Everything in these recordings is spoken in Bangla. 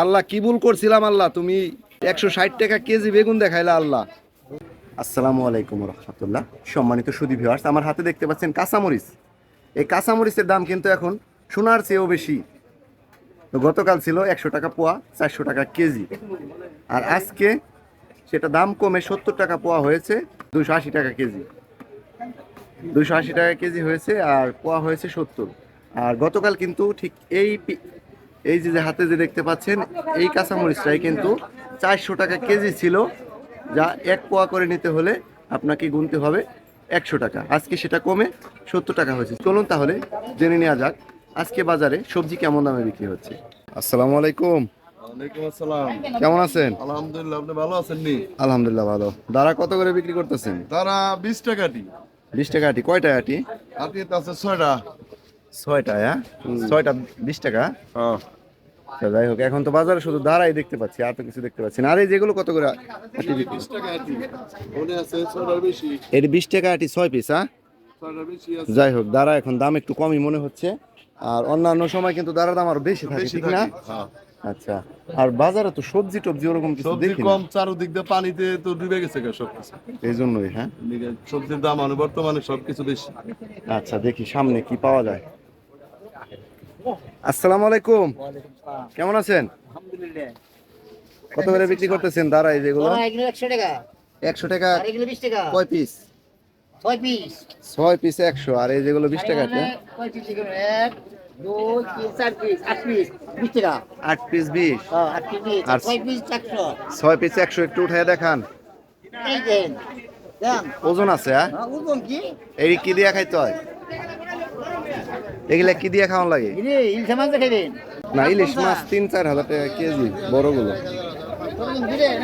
আল্লাহ, কি ভুল করছিলাম আল্লাহ? তুমি একশো ষাট টাকা কেজি বেগুন দেখাইলা আল্লাহ। আসসালামু আলাইকুম রহমতুল্লাহ। সম্মানিত সুদী ভিউয়ার্স, আমার হাতে দেখতে পাচ্ছেন কাঁচামরিচ। এই কাঁচামরিচের দাম কিন্তু এখন সোনার চেয়েও বেশি। তো গতকাল ছিল একশো টাকা পোয়া, চারশো টাকা কেজি। আর আজকে সেটা দাম কমে সত্তর টাকা পোয়া হয়েছে, দুশো আশি টাকা কেজি। দুশো আশি টাকা কেজি হয়েছে আর পোয়া হয়েছে সত্তর। আর গতকাল কিন্তু ঠিক এই এই যে যে হাতে যে দেখতে পাচ্ছেন এই কাঁচামরিচটাই কিন্তু চারশো টাকা কেজি ছিল যা এক পোয়া করে নিতে হলে আপনাকে গুনতে হবে একশো টাকা। আজকে সেটা কমে সত্তর টাকা হয়েছে। চলুন তাহলে জেনে নেওয়া যাক আজকে বাজারে সবজি কেমন দামে বিক্রি হচ্ছে। আসসালামু আলাইকুম। ওয়ালাইকুম আসসালাম। কেমন আছেন? আলহামদুলিল্লাহ আপনি ভালো আছেন নি? আলহামদুলিল্লাহ ভালো। দাঁড়া কত করে বিক্রি করতেছেন? তারা বিশ টাকাটি বিশ টাকা আটি। কয়টা আটি? আটি আছে ছয়টা। ছয়টা হ্যাঁ? ছয়টা বিশ টাকা। আচ্ছা, যাই হোক এখন তো বাজারে শুধু দাঁড়াই দেখতে পাচ্ছি আর তো কিছু দেখতে পাচ্ছি না। আর এই যেগুলো কত করে? আটি বিশ টাকা আটি আছে ছয়টার বেশি? এর বিশ টাকা আটি ছয় পিস হ্যাঁ? ছয়টার বেশি আছে। যাই হোক দাঁড়া এখন দাম একটু কমই মনে হচ্ছে। আর অন্যান্য সময় কিন্তু দাঁড়ার দাম আরও বেশি থাকে ঠিক না? হ্যাঁ। আচ্ছা আর বাজারে তো সবজি টবজি ওরকম কিছু সবজি দেখি কম চারদিক দিয়ে পানিতে তো ডুবে গেছে গা সবকিছু। এই জন্যই হ্যাঁ সবজির দাম মানে বর্তমানে সবকিছু বেশি। আচ্ছা দেখি সামনে কি পাওয়া যায়। আসসালামু আলাইকুম। কেমন আছেন? কত করে বিক্রি করতেছেন? দাঁড়াই যেগুলো। একশো টাকা। কয় পিস ছয় পিস ছয় পিস একশো আর এই যেগুলো বিশ টাকা আট পিস বিশ হ্যাঁ, বিশ। আর- ছয় পিস একশো। একটু উঠাই দেখান। ওজন আছে হ্যাঁ? হ্যাঁ, ওজন কি? এই কি দিয়া খাইতে হয়? এগুলা কি দিয়ে খাওয়ান লাগে? মাছ না ইলিশ মাছ তিন চার হাজার টাকা কেজি বড়গুলো।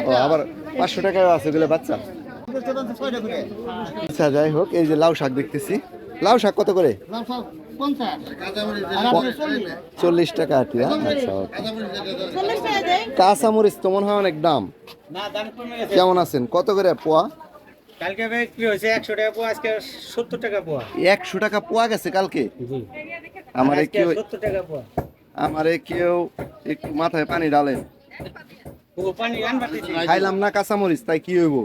ও আবার পাঁচশো টাকাও আছে এগুলো বাচ্চা। আচ্ছা যাই হোক এই যে লাউ শাক দেখতেছি। লাউ শাক কত করে? চল্লিশ। টাকা আটি? আচ্ছা ওকে কাঁচা মরিচ তো মনে হয় অনেক দাম। না দাম কমে গেছে। কেমন আছেন? কত করে পোয়া? কালকে বিক্রি হয়েছে? একশো টাকা পোয়া আজকে সত্তর টাকা পোয়া। একশো টাকা পোয়া গেছে কালকে? আমারে কেউ আমারে কেউ একটু মাথায় পানি দিছি। খাইলাম না কাঁচামরিচ তাই কি হইব?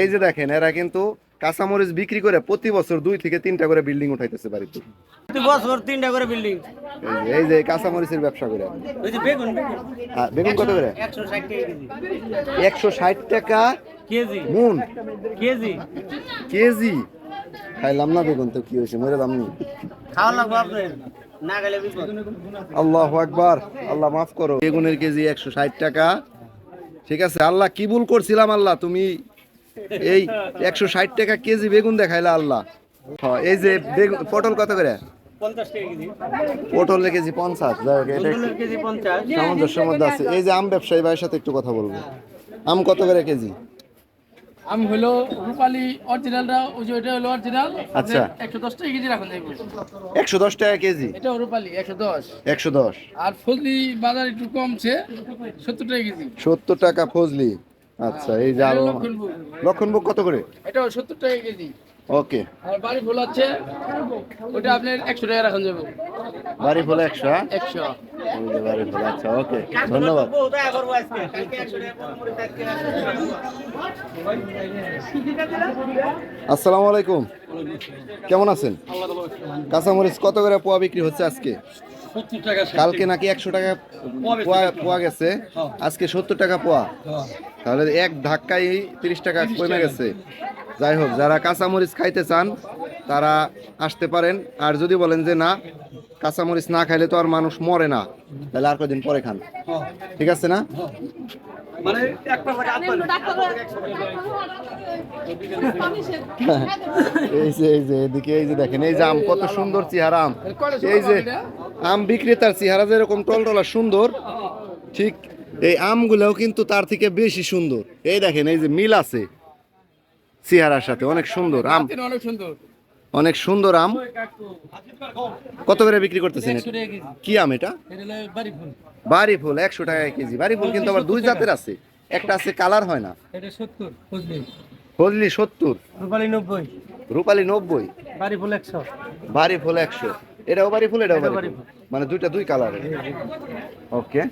এই যে দেখেন এরা কিন্তু কাঁচামরিচ বিক্রি করে প্রতি বছর দুই থেকে তিনটা করে বিল্ডিং উঠাইতেছে বাড়িতে। বছর তিনটা করে বিল্ডিং। এই যে যে ব্যবসা করে বেগুন বেগুন। কত করে? একশো ষাট টাকা একশো ষাট টাকা কেজি। মুন। কেজি। কেজি। খাইলাম না বেগুন তো কি হয়েছে? মরে দাম নেই খাওয়া লাগবো আপনার না আল্লাহ আকবার। আল্লাহ মাফ করো। বেগুনের কেজি একশো ষাট টাকা। ঠিক আছে আল্লাহ কি ভুল করছিলাম আল্লাহ তুমি এই একশো ষাট টাকা কেজি বেগুন দেখাইলা আল্লাহ। হ্যাঁ, এই যে বেগুন পটল কত করে? পটলের কেজি পঞ্চাশ। যাই হোক, এটা সামঞ্জস্যের মধ্যে আছে। এই যে আম ব্যবসায়ী ভাইয়ের সাথে একটু কথা বলব। আম কত করে কেজি? আমি হলো রূপালি অরিজিনালটা ওই যে এটা হলো অরিজিনাল আচ্ছা। 110 টাকা কেজি রাখুন যাইবো। 110 টাকা কেজি? এটা রূপালি 110 110 আর ফজলি বাজার একটু কমছে 70 টাকা কেজি। 70 টাকা ফজলি। আচ্ছা হ্যাঁ, এই যে আলো লক্ষণভোগ। কত করে? এটা 70 টাকা কেজি। ওকে। আর বাড়ি ফুল আছে ওটা আপনার 100 টাকা রাখুন যাইবো। বাড়ি ফোল 100 100 আচ্ছা ওকে ধন্যবাদ। আসসালামু আলাইকুম। কেমন আছেন? কাঁচামরিচ কত করে পোয়া বিক্রি হচ্ছে আজকে? কালকে নাকি একশো টাকা পোয়া পোয়া গেছে। আজকে সত্তর টাকা পোয়া। তাহলে এক ধাক্কায় তিরিশ টাকা কমে গেছে। যাই হোক যারা কাঁচামরিচ খাইতে চান তারা আসতে পারেন। আর যদি বলেন যে না কাঁচামরিচ না খাইলে তো আর মানুষ মরে না। তাহলে আর কদিন পরে খান। ঠিক আছে না? এই যে এই যে এদিকে এই যে দেখেন এই যে আম কত সুন্দর চেহারা আম। এই যে আম বিক্রেতার চেহারা যেরকম টলটলা সুন্দর ঠিক এই আমগুলোও কিন্তু তার থেকে বেশি সুন্দর। এই দেখেন এই যে মিল আছে চেহারার সাথে অনেক সুন্দর আম। অনেক সুন্দর। অনেক সুন্দর আম। কত করে বিক্রি করতেছেন? কি আম এটা? বাড়ি ফুল একশো টাকা কেজি। বাড়ি ফুল কিন্তু আবার দুই জাতের আছে। একটা আছে কালার হয় না। ফজলি। ফজলি সত্তর। রূপালী নব্বই। রূপালি নব্বই। বাড়ি ফুল একশো। বাড়ি ফুল একশো। এটাও বাড়ি ফুল এটাও বাড়ি ফুল মানে দুইটা দুই কালারের। ওকে